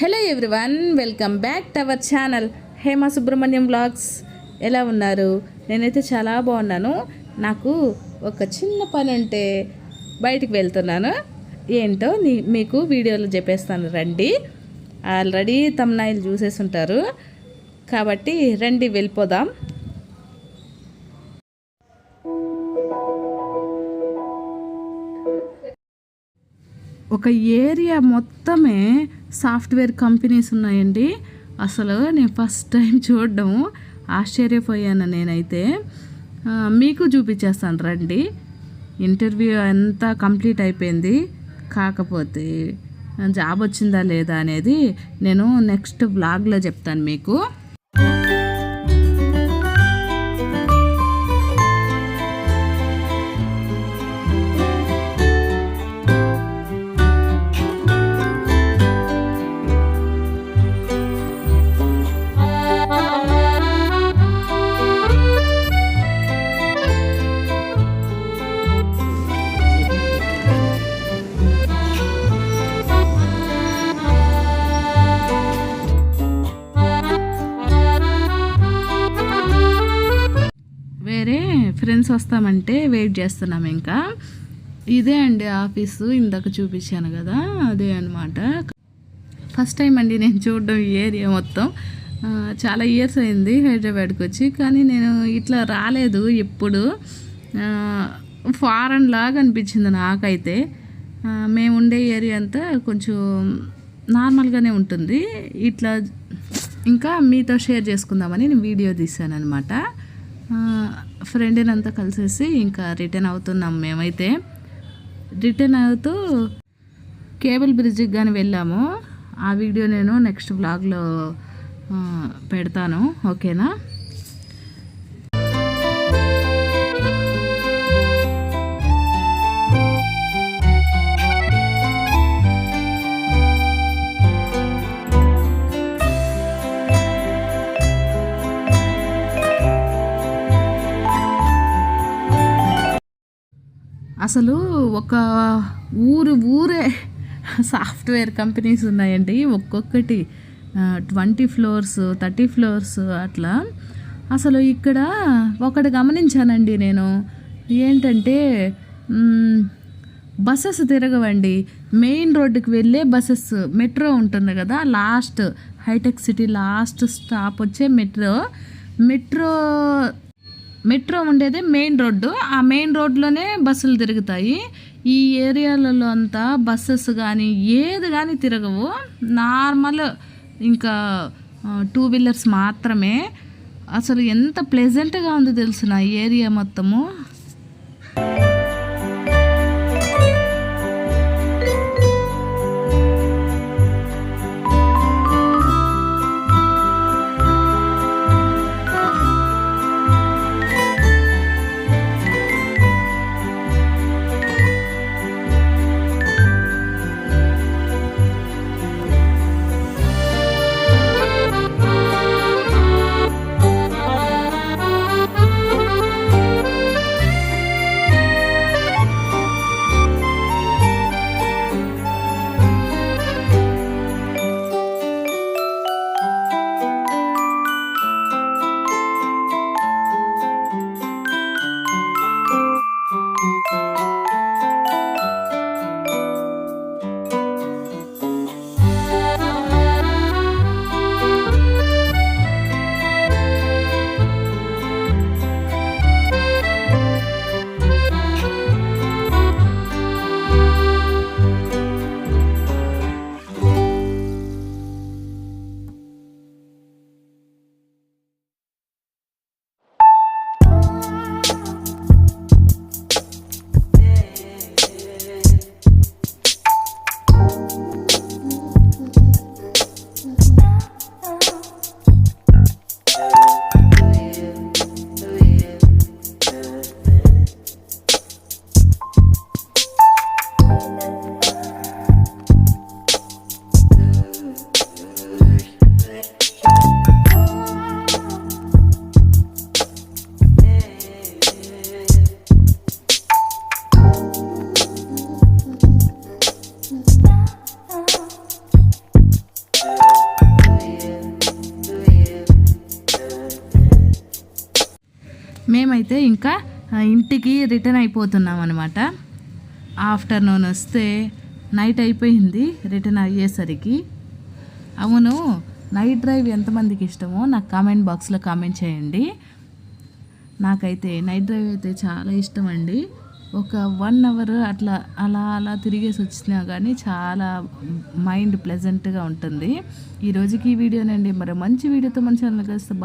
Hello everyone welcome back to our channel Hema Subrahmanyam blogs ఎలా ఉన్నారు? నేనైతే చాలా బాగున్నాను. నాకు ఒక చిన్న పని ఉంటే బయటికి వెళ్తున్నాను. ఏంటో నీ మీకు వీడియోలో చెప్పేస్తాను. రండి. ఆల్రెడీ తమ్నాయిలు చూసేసి ఉంటారు. కాబట్టి రండి వెళ్ళిపోదాం. ఒక ఏరియా మొత్తమే సాఫ్ట్వేర్ కంపెనీస్ ఉన్నాయండి. అసలు నేను ఫస్ట్ టైం చూడడం ఆశ్చర్యపోయాను నేనైతే. మీకు చూపించేస్తాను రండి. ఇంటర్వ్యూ అంతా కంప్లీట్ అయిపోయింది. కాకపోతే జాబ్ వచ్చిందా లేదా అనేది నేను నెక్స్ట్ బ్లాగ్లో చెప్తాను మీకు. ఫ్రెండ్స్ వస్తామంటే వెయిట్ చేస్తున్నాం ఇంకా. ఇదే అండి ఆఫీసు ఇందాక చూపించాను కదా అదే అనమాట ఫస్ట్ టైం అండి నేను చూడడం ఈ ఏరియా మొత్తం. చాలా ఇయర్స్ అయింది హైదరాబాద్కి వచ్చి కానీ నేను ఇట్లా రాలేదు ఎప్పుడు. ఫారెన్ లాగా అనిపించింది నాకైతే. మేము ఉండే ఏరియా అంతా కొంచెం నార్మల్గానే ఉంటుంది. ఇట్లా ఇంకా మీతో షేర్ చేసుకుందామని నేను వీడియో తీశాను అనమాట ఫ్రెండ్ని అంతా కలిసేసి ఇంకా రిటర్న్ అవుతున్నాం మేమైతే. రిటర్న్ అవుతూ కేబుల్ బ్రిడ్జ్కి కానీ వెళ్ళాము. ఆ వీడియో నేను నెక్స్ట్ బ్లాగ్లో పెడతాను. ఓకేనా? అసలు ఒక ఊరు ఊరే సాఫ్ట్వేర్ కంపెనీస్ ఉన్నాయండి. ఒక్కొక్కటి ట్వంటీ ఫ్లోర్స్ థర్టీ ఫ్లోర్స్ అట్లా. అసలు ఇక్కడ ఒకటి గమనించానండి నేను. ఏంటంటే బస్సెస్ తిరగవండి. మెయిన్ రోడ్డుకి వెళ్ళే బస్సెస్ మెట్రో ఉంటుంది కదా లాస్ట్ హైటెక్ సిటీ లాస్ట్ స్టాప్ వచ్చే మెట్రో. మెట్రో మెట్రో ఉండేదే మెయిన్ రోడ్డు. ఆ మెయిన్ రోడ్లోనే బస్సులు తిరుగుతాయి. ఈ ఏరియాలలో అంతా బస్సెస్ కానీ ఏది కానీ తిరగవు. నార్మల్ ఇంకా టూ వీలర్స్ మాత్రమే. అసలు ఎంత ప్లెజెంట్గా ఉంది తెలుసు నా ఏరియా మొత్తము. మేమైతే ఇంకా ఇంటికి రిటర్న్ అయిపోతున్నాం అనమాట ఆఫ్టర్నూన్ వస్తే నైట్ అయిపోయింది రిటర్న్ అయ్యేసరికి. అవును నైట్ డ్రైవ్ ఎంతమందికి ఇష్టమో నాకు కామెంట్ బాక్స్లో కామెంట్ చేయండి. నాకైతే నైట్ డ్రైవ్ అయితే చాలా ఇష్టం అండి ఒక వన్ అవర్ అట్లా అలా అలా తిరిగేసి వచ్చినా కానీ చాలా మైండ్ ప్లెజెంట్గా ఉంటుంది. ఈ రోజుకి ఈ వీడియోనండి. మరి మంచి వీడియోతో మంచి ఛానల్ కలిస్తే